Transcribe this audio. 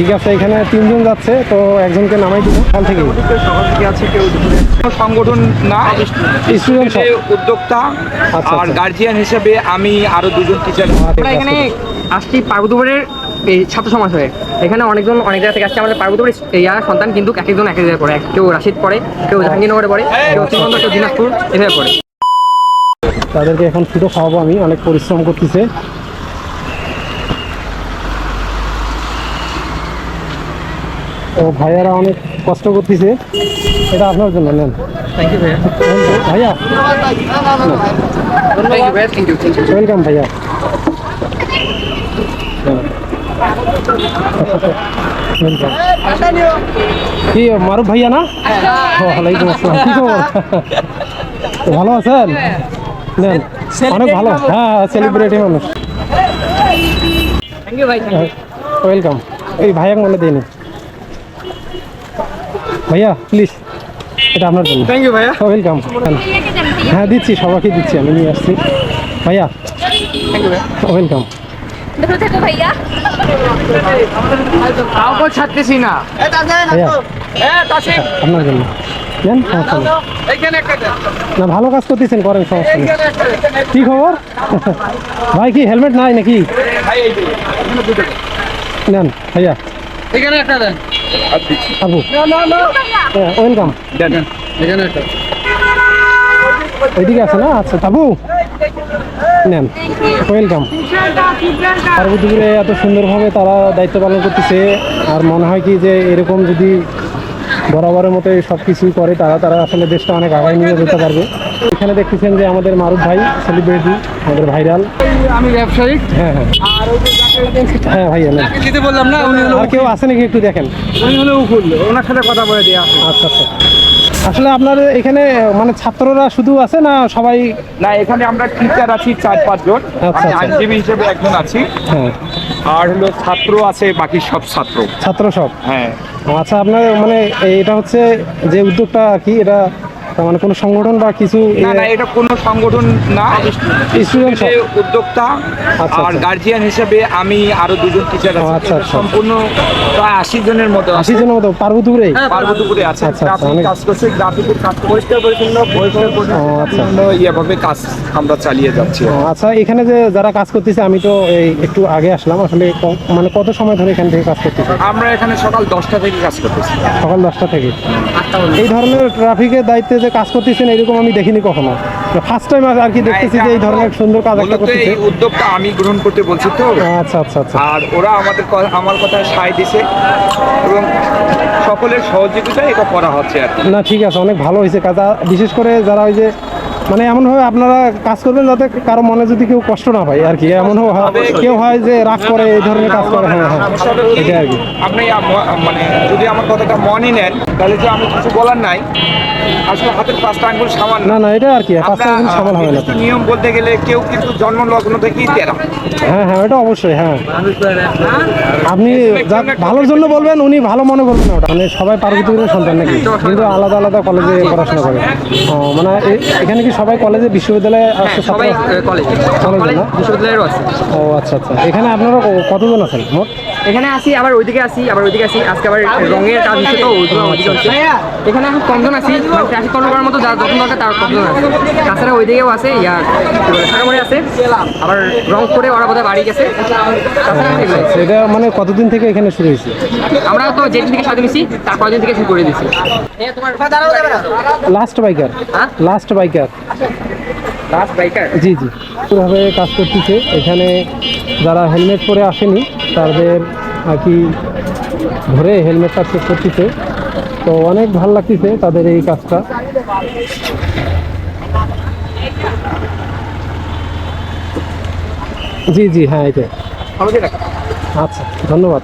ঠিক আছে এখানে তিনজন যাচ্ছে তো একজনকে নামাই দিব কাল থেকে সকাল থেকে আছে কেউ সংগঠন না সব। উদ্যোক্তা আচ্ছা, আর আচ্ছা। গার্জিয়ান হিসেবে আমি আরও দুজন টিচার আমরা এখানে আসছি পার্বতীপুরের এই ছাত্র সমাজ হয়ে। এখানে অনেকজন অনেক জায়গা থেকে আসছে। আমাদের পার্বতীপুরের ইয়ার সন্তান কিন্তু এক একজন এক এক জায়গায় পড়ে। কেউ রাশিদ পড়ে কেউ জাহাঙ্গীরনগরে পড়ে কেউ শ্রীমন্ত কেউ দিনাজপুর এভাবে পড়ে। তাদেরকে এখন ফুটো খাওয়াবো আমি অনেক পরিশ্রম করতেছে। ও ভাইয়ারা অনেক কষ্ট করতেছে। এটা আপনার জন্য নেন। থ্যাংক ইউ ভাইয়া। ভাইয়া? ওয়েলকাম ভাইয়া। কি মারুফ ভাইয়া না? ওয়ালাইকুম আসসালাম। কি খবর? ভালো আছেন? নেন। অনেক ভালো। হ্যাঁ সেলিব্রিটি মানুষ। ইউ ভাই ওয়েলকাম এই ভাইয়া মনে দিইনি। ভাইয়া প্লিজ এটা আপনার জন্য। থ্যাংক ইউ ভাইয়া। ওয়েলকাম হ্যাঁ দিচ্ছি সবাইকে দিচ্ছি আমি নিয়ে আসছি। ভাইয়া ওয়েলকাম ভাইয়া। ছাড়তেছি না। ভাইয়া আপনার জন্য। দেন। না ভালো কাজ করতেছেন করেন সমস্যা নেই। কি খবর? ভাই কি হেলমেট নাই নাকি। নেন ভাইয়া। এখানে একটা দেন। আর দিচ্ছি। আবু। ওয়েলকাম। দেন, দেন। এখানে একটা। ওইদিকে আছে না? আচ্ছা তাবু। নেন। ওয়েলকাম। পার্বতীপুরে এত সুন্দরভাবে তারা দায়িত্ব পালন করতেছে আর মনে হয় কি যে এরকম যদি বরাবরের মতো সব কিছুই করে তারা তারা আসলে দেশটা অনেক আগায় নিয়ে যেতে পারবে। এখানে দেখতেছেন যে আমাদের মারুফ ভাই সেলিব্রিটি আমাদের ভাইরাল। আমি ব্যবসায়ী হ্যাঁ হ্যাঁ। হ্যাঁ ভাইয়া নেন দিতে বললাম না উনি হলো আর কেউ আছে নাকি একটু দেখেন? উনি হলো উকুল। ওনার সাথে কথা বলে দিয়ে আচ্ছা আচ্ছা। আসলে আপনার এখানে মানে ছাত্ররা শুধু আছে না সবাই? না এখানে আমরা টিচার আছি চার পাঁচজন আচ্ছা, আমি আচ্ছা। আইনজীবী হিসেবে একজন আছি। হ্যাঁ। আর হলো ছাত্র আছে বাকি সব ছাত্র। ছাত্র সব? হ্যাঁ। আচ্ছা আপনার মানে এটা হচ্ছে যে উদ্যোগটা আর কি এটা তার মানে কোনো সংগঠন বা কিছু না না এটা কোনো সংগঠন না। যে উদ্যোক্তা আচ্ছা, আর আচ্ছা। গার্জিয়ান হিসেবে আমি আরও দুজন টিচার আছি। আচ্ছা, আচ্ছা। সম্পূর্ণ প্রায় আশি জনের মতো আশি জনের মতো পার্বতীপুরে? পার্বতীপুরে আছে। আচ্ছা, আচ্ছা, গ্রাফিক অনেক- কাজ করছে গ্রাফিকের কাজ পরিষ্কার পরিচ্ছন্ন পরিষ্কার আচ্ছা। পরিচ্ছন্ন ইয়েভাবে কাজ আমরা চালিয়ে যাচ্ছি। আচ্ছা এখানে যে যারা কাজ করতেছে আমি তো এই একটু আগে আসলাম। আসলে মানে কত সময় ধরে এখান থেকে কাজ করতেছে? আমরা এখানে সকাল দশটা থেকে কাজ করতেছি। সকাল দশটা থেকে। এই ধরনের ট্রাফিকের দায়িত্বে যে কাজ করতেছেন এরকম আমি দেখিনি কখনো। ফার্স্ট টাইম আর কি দেখতেছি যে এই ধরনের সুন্দর কাজ একটা করতেছে এই উদ্যোগটা আমি গ্রহণ করতে বলছি তো। আচ্ছা আচ্ছা আচ্ছা। আর ওরা আমাদের আমার কথা সায় দিছে এবং সকলের সহযোগিতায় এটা করা হচ্ছে আর না ঠিক আছে অনেক ভালো হয়েছে কাজ। বিশেষ করে যারা ওই যে মানে এমনভাবে আপনারা কাজ করবেন যাতে কারও মনে যদি কেউ কষ্ট না পায় আর কি এমন কেউ হয় যে রাগ করে এই ধরনের কাজ করে হ্যাঁ হ্যাঁ এটা আর কি। আপনি মানে যদি আমার কথাটা মনে নেন তাহলে যে আমি কিছু বলার নাই। আসলে হাতের পাঁচটা আঙ্গুল সামান্য না। না এটা আর কি পাঁচটা দিন সামাল হবে না নিয়ম বলতে গেলে কেউ কিন্তু জন্ম লগ্ন থেকেই তেরা। হ্যাঁ হ্যাঁ এটা অবশ্যই হ্যাঁ। আপনি যা ভালোর জন্য বলবেন উনি ভালো মনে করবেন না ওটা। মানে সবাই পার্বতীপুরের সন্তান নাকি? কিন্তু আলাদা আলাদা কলেজে পড়াশোনা করে। ও মানে এখানে কি সবাই কলেজে বিশ্ববিদ্যালয়ে হ্যাঁ আসছে সবাই কলেজে কলেজে কলেজ বিশ্ববিদ্যালয়েরও আছে ও আচ্ছা আচ্ছা। এখানে আপনারা কতজন আছেন মোট? এখানে আসি আবার ওইদিকে আসি আবার ওইদিকে আসি। আজকে আবার রঙের কাজ হচ্ছে তো ওইগুলো ওইদিকে হচ্ছে। এখানে এখন কমজন আছি মানে ট্রাফিক কন্ট্রোল করার মতো যার যখন দরকার তার কমজন আছে। তাছাড়া ওইদিকেও আছে ইয়ার বলে, আছে। আবার রং করে ওরা বোধহয় বাড়ি গেছে। এটা মানে কতদিন থেকে এখানে শুরু হয়েছে? আমরা তো যেদিন থেকে স্বাধীন হয়েছি তার পরের দিন থেকে শুরু করে দিয়েছি last biker? Last biker last biker জি জি। পুরোভাবে কাজ করতেছে। এখানে যারা হেলমেট পরে আসেনি তাদের আর কি ধরে হেলমেটটা চেক করতেছে। তো অনেক ভালো লাগতেছে তাদের এই কাজটা। জি জি হ্যাঁ এটা আচ্ছা ধন্যবাদ।